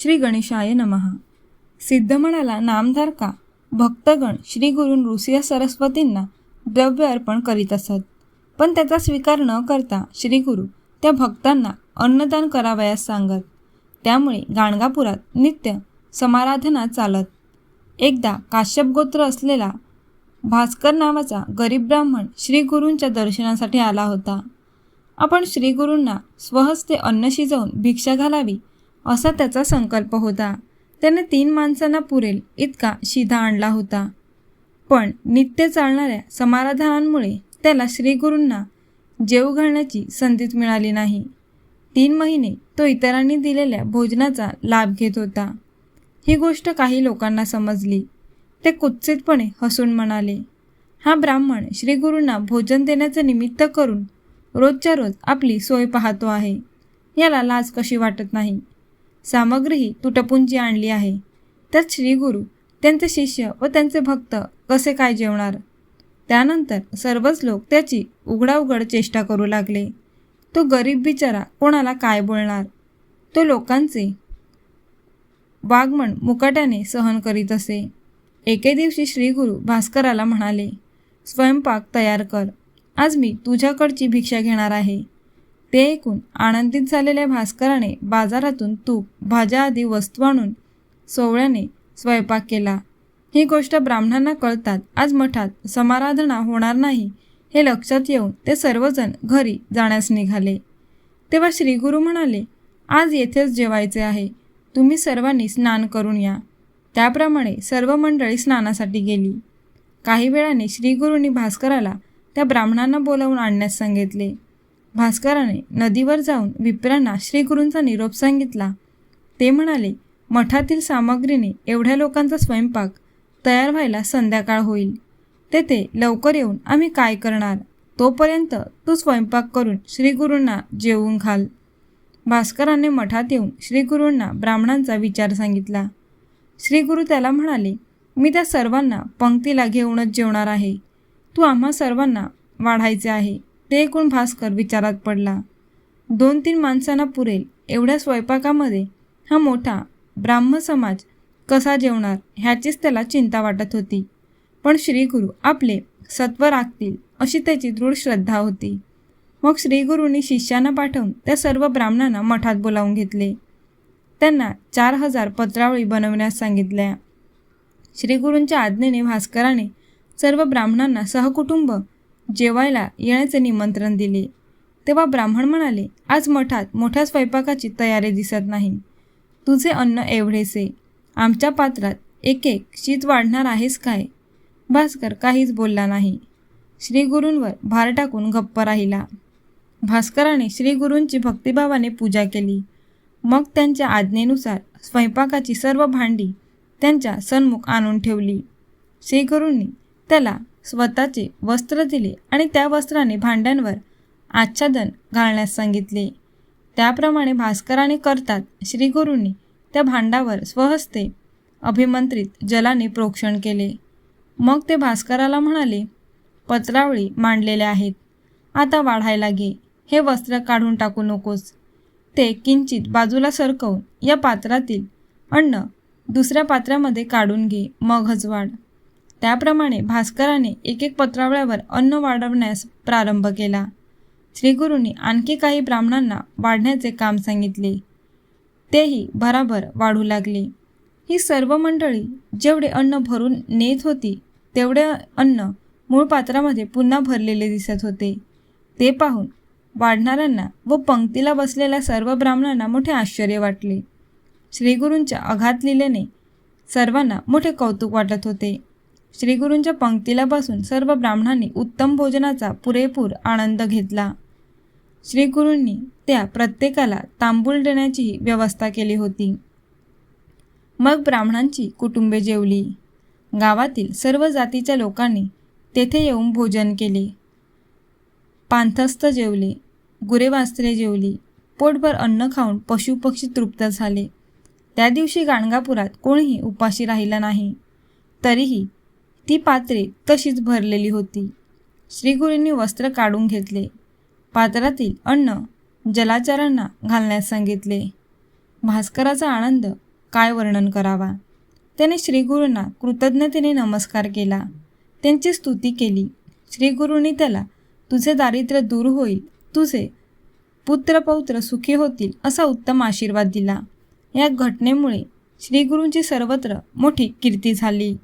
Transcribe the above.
श्री गणेशाय नमः. सिद्ध म्हणाला नामधारका भक्तगण श्री गुरुन ऋषिया सरस्वतींना द्रव्य अर्पण करीत असत. पण त्याचा स्वीकार न करता श्री गुरु त्या भक्तांना अन्नदान करावयास सांगत. त्यामुळे गाणगापुरात नित्य समाराधना चालत. एकदा काश्यप गोत्र असलेला भास्कर नावाचा गरीब ब्राह्मण श्री गुरूंच्या दर्शनासाठी आला होता. आपण श्रीगुरूंना स्वहस्ते अन्न शिजवून भिक्षा घालावी असा त्याचा संकल्प होता. त्याने तीन माणसांना पुरेल इतका शिधा आणला होता. पण नित्य चालणाऱ्या समाराधनांमुळे त्याला श्रीगुरूंना जेव घालण्याची संधीच मिळाली नाही. तीन महिने तो इतरांनी दिलेल्या भोजनाचा लाभ घेत होता. ही गोष्ट काही लोकांना समजली. ते कुत्सितपणे हसून म्हणाले हा ब्राह्मण श्रीगुरूंना भोजन देण्याचं निमित्त करून रोजच्या रोज आपली सोय पाहतो आहे. याला लाज कशी वाटत नाही? सामग्रीही तुटपुंजी आणली आहे. त्यात श्रीगुरू त्यांचे शिष्य व त्यांचे भक्त कसे काय जेवणार? त्यानंतर सर्वच लोक त्याची उघडाउघड चेष्टा करू लागले. तो गरीब बिचारा कोणाला काय बोलणार? तो लोकांचे वागमन मुकाट्याने सहन करीत असे. एके दिवशी श्रीगुरू भास्कराला म्हणाले स्वयंपाक तयार कर. आज मी तुझ्याकडची भिक्षा घेणार आहे. ते ऐकून आनंदित झालेल्या भास्कराने बाजारातून तूप भाज्या आदी वस्तू आणून सोवळ्याने स्वयंपाक केला. ही गोष्ट ब्राह्मणांना कळतात. आज मठात समाराधना होणार नाही हे लक्षात येऊन ते सर्वजण घरी जाण्यास निघाले. तेव्हा श्रीगुरू म्हणाले आज येथेच जेवायचे आहे. तुम्ही सर्वांनी स्नान करून या. त्याप्रमाणे सर्व मंडळी स्नानासाठी गेली. काही वेळाने श्रीगुरूंनी भास्कराला त्या ब्राह्मणांना बोलावून आणण्यास सांगितले. भास्कराने नदीवर जाऊन विप्रांना श्रीगुरूंचा निरोप सांगितला. ते म्हणाले मठातील सामग्रीने एवढ्या लोकांचा स्वयंपाक तयार व्हायला संध्याकाळ होईल. तेथे लवकर येऊन आम्ही काय करणार? तोपर्यंत तू स्वयंपाक करून श्रीगुरूंना जेवून घाल. भास्कराने मठात येऊन श्रीगुरूंना ब्राह्मणांचा विचार सांगितला. श्रीगुरू त्याला म्हणाले मी त्या सर्वांना पंक्तीला घेऊनच जेवणार आहे. तू आम्हा सर्वांना वाढायचे आहे. ते ऐकून भास्कर विचारात पडला. दोन तीन माणसांना पुरेल. एवढ्या स्वयंपाकामध्ये हा मोठा ब्राह्म समाज कसा जेवणार ह्याचीच त्याला चिंता वाटत होती. पण श्रीगुरू आपले सत्व राखतील अशी त्याची दृढ श्रद्धा होती. मग श्रीगुरूंनी शिष्यांना पाठवून त्या सर्व ब्राह्मणांना मठात बोलावून घेतले. त्यांना चार हजार पत्रावळी बनवण्यास सांगितल्या. श्रीगुरूंच्या आज्ञेने भास्कराने सर्व ब्राह्मणांना सहकुटुंब जेवायला येण्याचे निमंत्रण दिले. तेव्हा ब्राह्मण म्हणाले आज मठात मोठ्या स्वयंपाकाची तयारी दिसत नाही. तुझे अन्न एवढेसे. आमच्या पात्रात एक एक शीत वाढणार आहेस काय? भास्कर काहीच बोलला नाही. श्रीगुरूंवर भार टाकून गप्प राहिला. भास्कराने श्रीगुरूंची भक्तिभावाने पूजा केली. मग त्यांच्या आज्ञेनुसार स्वयंपाकाची सर्व भांडी त्यांच्या सन्मुख आणून ठेवली. श्रीगुरूंनी त्याला स्वतःचे वस्त्र दिले आणि त्या वस्त्राने भांड्यांवर आच्छादन घालण्यास सांगितले. त्याप्रमाणे भास्कराने करतात श्रीगुरूंनी त्या भांडावर स्वहस्ते अभिमंत्रित जलाने प्रोक्षण केले. मग ते भास्कराला म्हणाले पत्रावळी मांडलेल्या आहेत. आता वाढायला घे. हे वस्त्र काढून टाकू नकोस. ते किंचित बाजूला सरकवून या पात्रातील अन्न दुसऱ्या पात्रामध्ये काढून घे. मगच वाढ. त्याप्रमाणे भास्कराने एक एक पत्रावळ्यावर अन्न वाढवण्यास प्रारंभ केला. श्रीगुरूंनी आणखी काही ब्राह्मणांना वाढण्याचे काम सांगितले. तेही भराभर वाढू लागले. ही सर्व मंडळी जेवढे अन्न भरून नेत होती तेवढे अन्न मूळ पात्रामध्ये पुन्हा भरलेले दिसत होते. ते पाहून वाढणाऱ्यांना व पंक्तीला बसलेल्या सर्व ब्राह्मणांना मोठे आश्चर्य वाटले. श्रीगुरूंच्या अघात लिलेने सर्वांना मोठे कौतुक वाटत होते. श्रीगुरूंच्या पंक्तीला बसून सर्व ब्राह्मणांनी उत्तम भोजनाचा पुरेपूर आनंद घेतला. श्रीगुरूंनी त्या प्रत्येकाला तांबूल देण्याचीही व्यवस्था केली होती. मग ब्राह्मणांची कुटुंबे जेवली. गावातील सर्व जातीच्या लोकांनी तेथे येऊन भोजन केले. पांथस्थ जेवले गुरेवास्त्रे जेवली पोटभर अन्न खाऊन पशुपक्षी तृप्त झाले. त्या दिवशी गाणगापुरात कोणीही उपाशी राहिला नाही. तरीही ती पात्रे तशीच भरलेली होती. श्रीगुरूंनी वस्त्र काढून घेतले. पात्रातील अन्न जलाचारांना घालण्यास सांगितले. भास्कराचा आनंद काय वर्णन करावा? त्याने श्रीगुरूंना कृतज्ञतेने नमस्कार केला. त्यांची स्तुती केली. श्रीगुरूंनी त्याला तुझे दारिद्र्य दूर होईल. तुझे पुत्रपौत्र सुखी होतील असा उत्तम आशीर्वाद दिला. या घटनेमुळे श्रीगुरूंची सर्वत्र मोठी कीर्ती झाली.